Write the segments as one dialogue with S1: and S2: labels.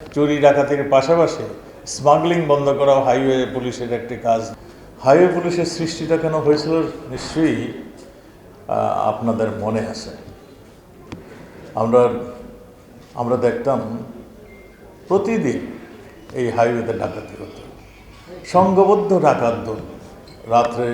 S1: চুরি ডাকাতির পাশাপাশি স্মাগলিং বন্ধ করা হাইওয়ে পুলিশের একটি কাজ। হাইওয়ে পুলিশের সৃষ্টিটা কেন হয়েছিল নিশ্চয়ই আপনাদের মনে আছে। আমরা আমরা দেখতাম প্রতিদিন এই হাইওয়েতে ডাকাতি হতো। সংঘবদ্ধ ডাকাত রাত্রে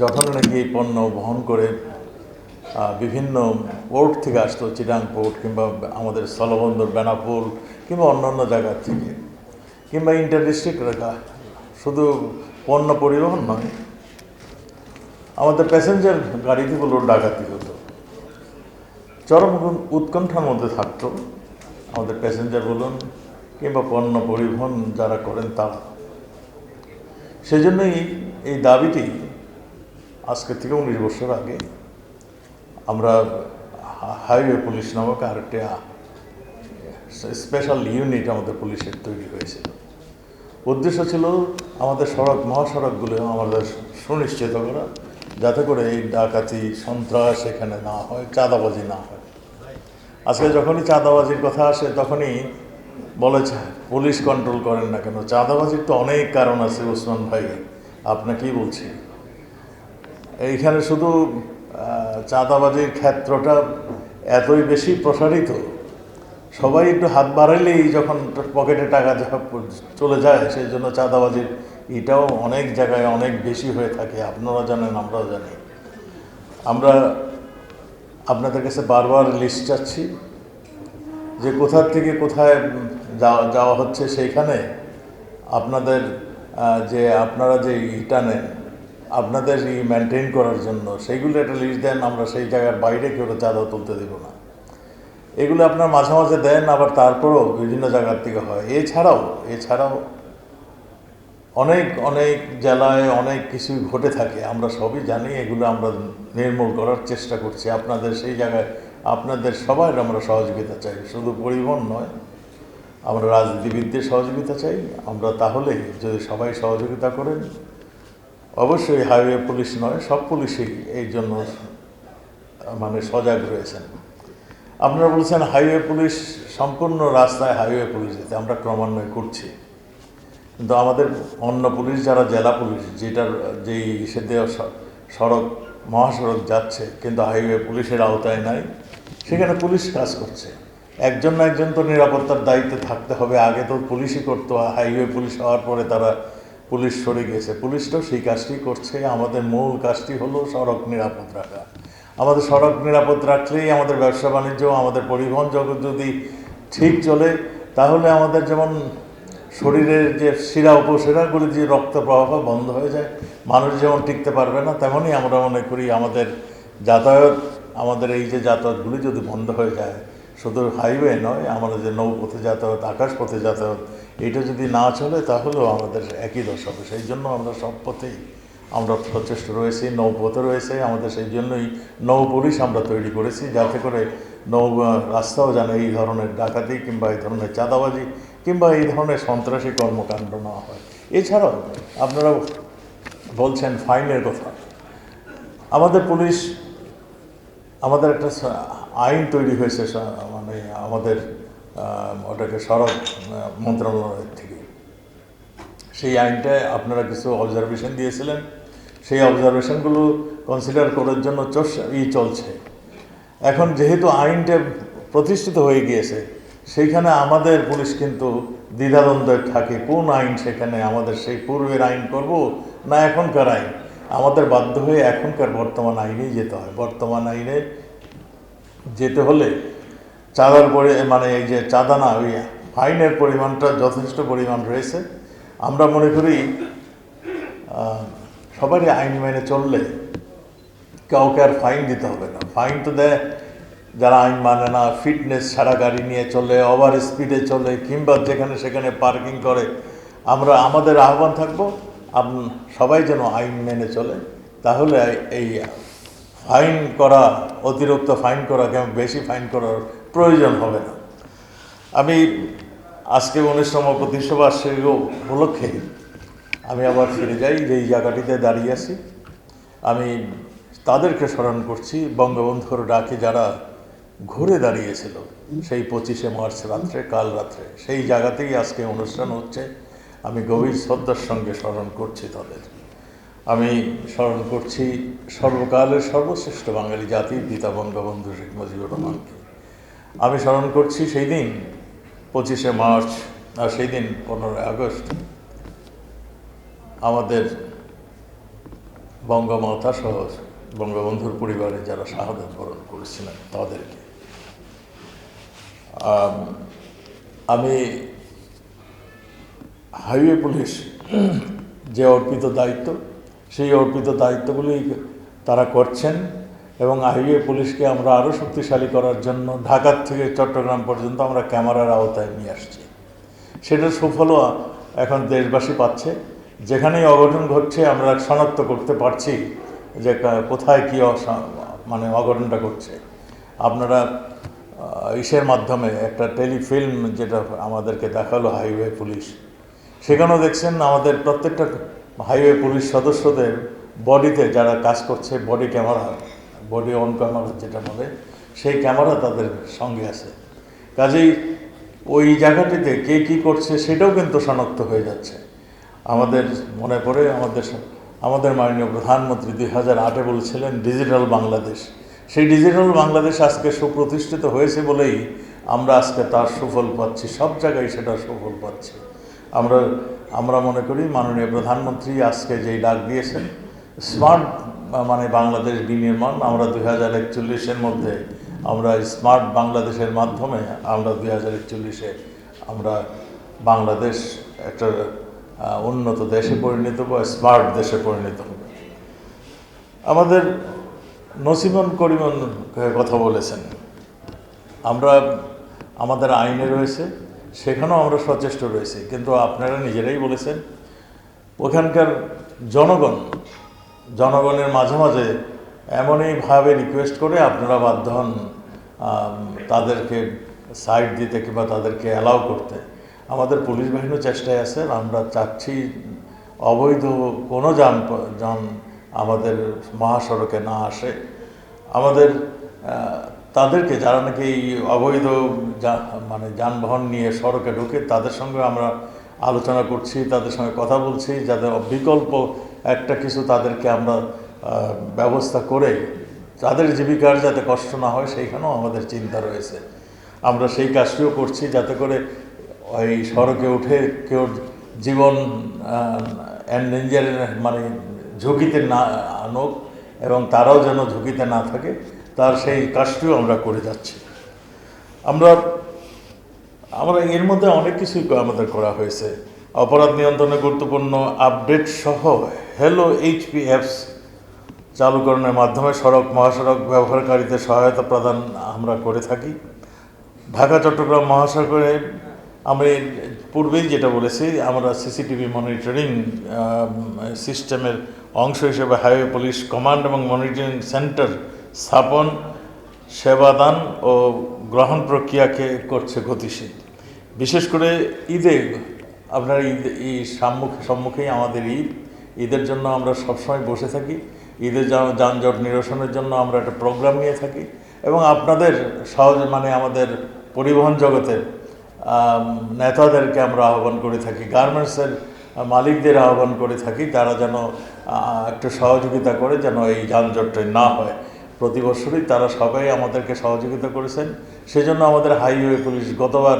S1: যখন নাকি এই পণ্য বহন করে বিভিন্ন পোর্ট থেকে আসতো চিরাং পোর্ট কিংবা আমাদের স্থলবন্দর বেনাপুর কিংবা অন্যান্য জায়গা থেকে। কিংবা ইন্টার ডিস্ট্রিক্ট রেখা শুধু পণ্য পরিবহন নয়, আমাদের প্যাসেঞ্জার গাড়িগুলো ডাকাতি হতো। চরম উৎকণ্ঠার মধ্যে থাকতো আমাদের প্যাসেঞ্জার বলুন কিংবা পণ্য পরিবহন যারা করেন তারা। সেজন্যই এই দাবিটি আজকে থেকে উনিশ বছর আগে আমরা হাইওয়ে পুলিশ নামক আরেকটি স্পেশাল ইউনিট আমাদের পুলিশের তৈরি হয়েছিল। উদ্দেশ্য ছিল আমাদের সড়ক, মহাসড়কগুলো আমাদের সুনিশ্চিত করা, যাতে করে এই ডাকাতি, সন্ত্রাস এখানে না হয়, চাঁদাবাজি না হয়। আজকে যখনই চাঁদাবাজির কথা আসে, তখনই বলেছে পুলিশ কন্ট্রোল করেন না কেন? চাঁদাবাজির তো অনেক কারণ আছে, ওসমান ভাই, আপনাকেই বলছি। এইখানে শুধু চাঁদাবাজির ক্ষেত্রটা এতই বেশি প্রসারিত, সবাই একটু হাত বাড়াইলেই যখন পকেটে টাকা চলে যায়, সেই জন্য চাঁদাবাজির এটাও অনেক জায়গায় অনেক বেশি হয়ে থাকে, আপনারা জানেন, আমরাও জানি। আমরা আপনাদের কাছে বারবার লিস্ট চাচ্ছি যে কোথার থেকে কোথায় যাওয়া যাওয়া হচ্ছে সেইখানে আপনাদের যে আপনারা যে ইটা নেন আপনাদের ই মেনটেন করার জন্য, সেইগুলো একটা লিস্ট দেন, আমরা সেই জায়গার বাইরে কেউ চাঁদা তুলতে দেব না। এগুলো আপনার মাঝে মাঝে দেন, আবার তারপরেও বিভিন্ন জায়গার থেকে হয়। এছাড়াও এছাড়াও অনেক অনেক জেলায় অনেক কিছু ঘটে থাকে। আমরা সবই জানি, এগুলো আমরা নির্মূল করার চেষ্টা করছি। আপনাদের সেই জায়গায়, আপনাদের সবার আমরা সহযোগিতা চাই। শুধু পরিবহন নয়, আমরা রাজনীতিবিদদের সহযোগিতা চাই। আমরা তাহলে যদি সবাই সহযোগিতা করেন অবশ্যই হাইওয়ে পুলিশ নয়, সব পুলিশই এই জন্য মানে সজাগ রয়েছেন। আপনারা বলছেন হাইওয়ে পুলিশ সম্পূর্ণ রাস্তায় হাইওয়ে পুলিশ যেতে, আমরা ক্রমান্বয়ে করছি। কিন্তু আমাদের অন্য পুলিশ যারা, জেলা পুলিশ যেটার, যেই স- সড়ক, মহাসড়ক যাচ্ছে, কিন্তু হাইওয়ে পুলিশের আওতায় নাই, সেখানে পুলিশ কাজ করছে। একজন না একজন তো নিরাপত্তার দায়িত্বে থাকতে হবে। আগে তো পুলিশই করতো হাইওয়ে পুলিশ হওয়ার পরে তারা পুলিশ সরে গেছে। পুলিশটাও সেই কাজটি করছে। আমাদের মূল কাজটি হলো সড়ক নিরাপদ রাখা। আমাদের সড়ক নিরাপদ রাখলেই আমাদের ব্যবসা বাণিজ্য, আমাদের পরিবহন জগৎ যদি ঠিক চলে, তাহলে আমাদের যেমন শরীরের যে শিরা উপশিরাগুলি, যে রক্ত প্রবাহ বন্ধ হয়ে যায়, মানুষ যেমন টিকতে পারবে না, তেমনই আমরা মনে করি আমাদের যাতায়াত, আমাদের এই যে যাতায়াতগুলি যদি বন্ধ হয়ে যায় শুধু হাইওয়ে নয় আমাদের যে নৌপথে যাতায়াত, আকাশপথে যাতায়াত, এটা যদি না চলে তাহলেও আমাদের একই দশা হবে। সেই জন্য আমরা সব পথেই আমরা সচেষ্ট রয়েছি, নৌপথে রয়েছে, আমাদের সেই জন্যই নৌ পুলিশ আমরা তৈরি করেছি, যাতে করে নৌ রাস্তাও যেন এই ধরনের ডাকাতি কিংবা এই ধরনের চাঁদাবাজি কিংবা এই ধরনের সন্ত্রাসী কর্মকাণ্ড না হয়। এছাড়াও আপনারা বলছেন ফাইনের কথা। আমাদের পুলিশ, আমাদের একটা আইন তৈরি হয়েছে মানে আমাদের ওটাকে সড়ক মন্ত্রণালয়ের থেকে। সেই আইনটায় আপনারা কিছু অবজারভেশন দিয়েছিলেন। সেই অবজারভেশনগুলো কনসিডার করার জন্য ই চলছে। এখন যেহেতু আইনটা প্রতিষ্ঠিত হয়ে গিয়েছে, সেইখানে আমাদের পুলিশ কিন্তু দ্বিধাদ্বন্দ্বে থাকে, কোন আইন সেখানে আমাদের সেই পূর্বের আইন করব না এখনকার আইন? আমাদের বাধ্য হয়ে এখনকার বর্তমান আইনেই যেতে হয়। বর্তমান আইনে যেতে হলে চাঁদার পরে মানে এই যে চাঁদা না, ওই ফাইনের পরিমাণটা যথেষ্ট পরিমাণ রয়েছে। আমরা মনে করি সবারই আইন মেনে চললে কাউকে আর ফাইন দিতে হবে না। ফাইন তো দেয় যারা আইন মানে না, ফিটনেস ছাড়া গাড়ি নিয়ে চলে, ওভার স্পিডে চলে, কিংবা যেখানে সেখানে পার্কিং করে। আমরা, আমাদের আহ্বান থাকব সবাই যেন আইন মেনে চলে। তাহলে এই ফাইন করা, অতিরিক্ত ফাইন করা, কেমন বেশি ফাইন করার প্রয়োজন হবে না। আমি আজকে উনিশতম প্রতিষ্ঠাবার্ষিকী উপলক্ষে আমি আবার ফিরে যাই, যেই জায়গাটিতে দাঁড়িয়ে আছি। আমি তাদেরকে স্মরণ করছি, বঙ্গবন্ধুর ডাকে যারা ঘুরে দাঁড়িয়েছিল, সেই পঁচিশে মার্চ রাত্রে, কাল রাত্রে, সেই জায়গাতেই আজকে অনুষ্ঠান হচ্ছে। আমি গভীর শ্রদ্ধার সঙ্গে স্মরণ করছি তাদের। আমি স্মরণ করছি সর্বকালের সর্বশ্রেষ্ঠ বাঙালি জাতির পিতা বঙ্গবন্ধু শেখ মুজিবুর রহমানকে। আমি স্মরণ করছি সেই দিন, পঁচিশে মার্চ, আর সেই দিন পনেরোই আগস্ট, আমাদের বঙ্গমাতা সহ বঙ্গবন্ধুর পরিবারে যারা শাহাদত বরণ করেছিলেন তাদেরকে। আমি হাইওয়ে পুলিশ যে অর্পিত দায়িত্ব সেই অর্পিত দায়িত্বগুলি তারা করছেন এবং হাইওয়ে পুলিশকে আমরা আরও শক্তিশালী করার জন্য ঢাকার থেকে চট্টগ্রাম পর্যন্ত আমরা ক্যামেরার আওতায় নিয়ে আসছি। সেটার সুফলও এখন দেশবাসী পাচ্ছে। যেখানেই অঘটন ঘটছে, আমরা শনাক্ত করতে পারছি যে কোথায় কী মানে অঘটনটা ঘটছে। আপনারা ইসের মাধ্যমে একটা টেলিফিল্ম যেটা আমাদেরকে দেখাল হাইওয়ে পুলিশ, সেখানেও দেখছেন আমাদের প্রত্যেকটা হাইওয়ে পুলিশ সদস্যদের বডিতে যারা কাজ করছে, body camera, body on camera যেটা বলে, সেই ক্যামেরা তাদের সঙ্গে আছে। কাজেই ওই জায়গাটিতে কে কী করছে সেটাও কিন্তু শনাক্ত হয়ে যাচ্ছে। আমাদের মনে পড়ে, আমাদের আমাদের মাননীয় প্রধানমন্ত্রী দুই হাজার আটে বলছিলেন, ডিজিটাল বাংলাদেশ। সেই ডিজিটাল বাংলাদেশ আজকে সুপ্রতিষ্ঠিত হয়েছে বলেই আমরা আজকে তার সুফল পাচ্ছি, সব জায়গায় সেটা সুফল পাচ্ছি। আমরা আমরা মনে করি মাননীয় প্রধানমন্ত্রী আজকে যেই ডাক দিয়েছেন, স্মার্ট মানে বাংলাদেশ বিনির্মাণ, আমরা দুই হাজার একচল্লিশের মধ্যে আমরা স্মার্ট বাংলাদেশের মাধ্যমে আমরা দুই হাজার একচল্লিশে আমরা বাংলাদেশ একটা উন্নত দেশে পরিণত বা স্মার্ট দেশে পরিণত হবে। আমাদের নসিমন করিমন কথা বলেছেন, আমরা, আমাদের আইনে রয়েছে সেখানেও আমরা সচেষ্ট রয়েছি। কিন্তু আপনারা নিজেরাই বলেছেন, ওখানকার জনগণ, জনগণের মাঝে মাঝে এমনইভাবে রিকোয়েস্ট করে আপনারা বাধ্য হন তাদেরকে সাইড দিতে কিংবা তাদেরকে অ্যালাউ করতে। আমাদের পুলিশ বাহিনীও চেষ্টায় আছে, আমরা চাচ্ছি অবৈধ কোনো যান যান আমাদের মহাসড়কে না আসে। আমাদের তাদেরকে যারা নাকি এই অবৈধ মানে যানবাহন নিয়ে সড়কে ঢুকে, তাদের সঙ্গে আমরা আলোচনা করছি, তাদের সঙ্গে কথা বলছি যাদের বিকল্প একটা কিছু তাদেরকে আমরা ব্যবস্থা করে তাদের জীবিকার যাতে কষ্ট না হয়, সেইখানেও আমাদের চিন্তা রয়েছে। আমরা সেই কাজটিও করছি যাতে করে ওই সড়কে উঠে কেউ জীবন এন্ডেঞ্জারের মানে ঝুঁকিতে না, আনুক এবং তারাও যেন ঝুঁকিতে না থাকে। তার সেই কাজটিও আমরা করে যাচ্ছি। আমরা আমরা এর মধ্যে অনেক কিছুই আমাদের করা হয়েছে। অপরাধ নিয়ন্ত্রণে গুরুত্বপূর্ণ আপডেট সহ হ্যালো এইচপি অ্যাপস চালুকরণের মাধ্যমে সড়ক, মহাসড়ক ব্যবহারকারীদের সহায়তা প্রদান আমরা করে থাকি। ঢাকা, চট্টগ্রাম মহাসড়কে আমি পূর্বেই যেটা বলেছি, আমরা সিসিটিভি মনিটরিং সিস্টেমের অংশ হিসেবে হাইওয়ে পুলিশ কমান্ড এবং মনিটরিং সেন্টার স্থাপন, সেবাদান ও গ্রহণ প্রক্রিয়াকে করছে গতিশীল। বিশেষ করে ঈদে, আপনার ঈদ, এই সম্মুখে, সম্মুখেই আমাদের ঈদ। ঈদের জন্য আমরা সবসময় বসে থাকি। ঈদের যানজট নিরসনের জন্য আমরা একটা প্রোগ্রাম নিয়ে থাকি এবং আপনাদের সহজ মানে আমাদের পরিবহন জগতের নেতাদেরকে আমরা আহ্বান করে থাকি, গার্মেন্টসের মালিকদের আহ্বান করে থাকি, তারা যেন একটু সহযোগিতা করে যেন এই যানজটটা না হয়। প্রতি বছরই তারা সবাই আমাদেরকে সহযোগিতা করেছেন। সেজন্য আমাদের হাইওয়ে পুলিশ গতবার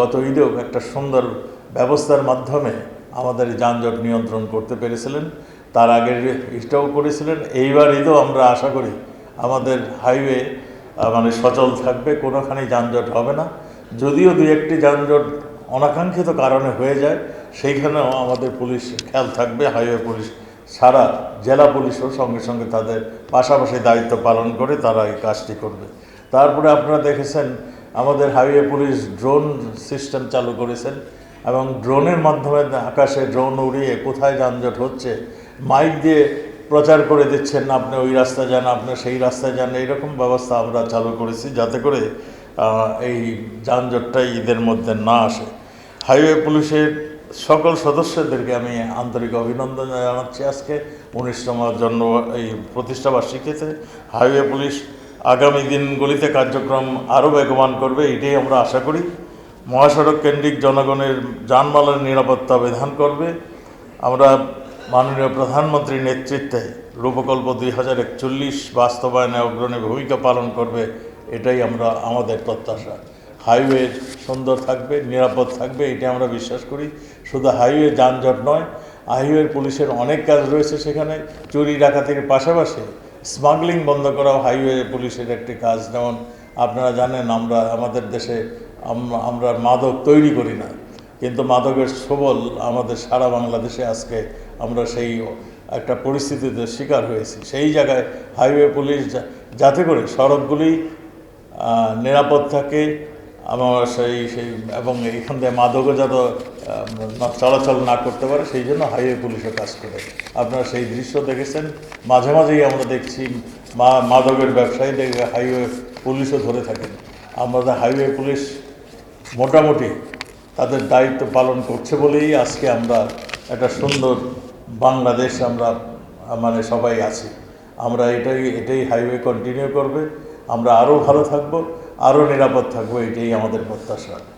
S1: গত ঈদেও একটা সুন্দর ব্যবস্থার মাধ্যমে আমাদের যানজট নিয়ন্ত্রণ করতে পেরেছিলেন। তার আগের ইস্টাও করেছিলেন। এইবার ঈদও আমরা আশা করি আমাদের হাইওয়ে মানে সচল থাকবে, কোনোখানেই যানজট হবে না। যদিও দুই একটি যানজট অনাকাঙ্ক্ষিত কারণে হয়ে যায়, সেইখানেও আমাদের পুলিশ খেয়াল থাকবে, হাইওয়ে পুলিশ সারা জেলা পুলিশও সঙ্গে সঙ্গে তাদের পাশাপাশি দায়িত্ব পালন করে তারা এই কাজটি করবে। তারপরে আপনারা দেখেছেন, আমাদের হাইওয়ে পুলিশ ড্রোন সিস্টেম চালু করেছেন এবং ড্রোনের মাধ্যমে আকাশে ড্রোন উড়িয়ে কোথায় যানজট হচ্ছে, মাইক দিয়ে প্রচার করে দিচ্ছেন, আপনি ওই রাস্তায় যান, আপনি সেই রাস্তায় যান। এইরকম ব্যবস্থা আমরা চালু করেছি যাতে করে এই যানজটটা ঈদের মধ্যে না আসে। হাইওয়ে পুলিশের সকল সদস্যদেরকে আমি আন্তরিক অভিনন্দন জানাচ্ছি। আজকে উনিশতম জন্ম, এই প্রতিষ্ঠাবার্ষিকীতে হাইওয়ে পুলিশ আগামী দিনগুলিতে কার্যক্রম আরও বেগবান করবে, এটাই আমরা আশা করি। মহাসড়ক কেন্দ্রিক জনগণের যানমালের নিরাপত্তা বিধান করবে। আমরা মাননীয় প্রধানমন্ত্রীর নেতৃত্বে রূপকল্প দুই হাজার একচল্লিশ বাস্তবায়নে অগ্রণী ভূমিকা পালন করবে, এটাই আমরা, আমাদের প্রত্যাশা। হাইওয়ে সুন্দর থাকবে, নিরাপদ থাকবে এটা আমরা বিশ্বাস করি। শুধু হাইওয়ে যানজট নয় হাইওয়ে পুলিশের অনেক কাজ রয়েছে সেখানে। চুরি ডাকাতির পাশাপাশি স্মাগলিং বন্ধ করাও হাইওয়ে পুলিশের একটি কাজ। যেমন আপনারা জানেন, আমরা, আমাদের দেশে আমরা মাদক তৈরি করি না। কিন্তু মাদকের সবল আমাদের সারা বাংলাদেশে আজকে আমরা সেই একটা পরিস্থিতিতে শিকার হয়েছি। সেই জায়গায় হাইওয়ে পুলিশ যাতে করে সড়কগুলি নিরাপদ থাকে আমার সেই সেই এবং এখান থেকে মাদকও যাতে চলাচল না করতে পারে, সেই জন্য হাইওয়ে পুলিশও কাজ করে। আপনারা সেই দৃশ্য দেখেছেন? মাঝে মাঝেই আমরা দেখছি মা, মাদকের ব্যবসায়ীদের হাইওয়ে পুলিশও ধরে থাকেন। আমাদের হাইওয়ে পুলিশ মোটামুটি তাদের দায়িত্ব পালন করছে বলেই আজকে আমরা একটা সুন্দর বাংলাদেশ আমরা মানে সবাই আছি। আমরা এটাই এটাই হাইওয়ে কন্টিনিউ করবে। আমরা আরও ভালো থাকব। আরও নিরাপদ থাকব এটাই আমাদের প্রত্যাশা।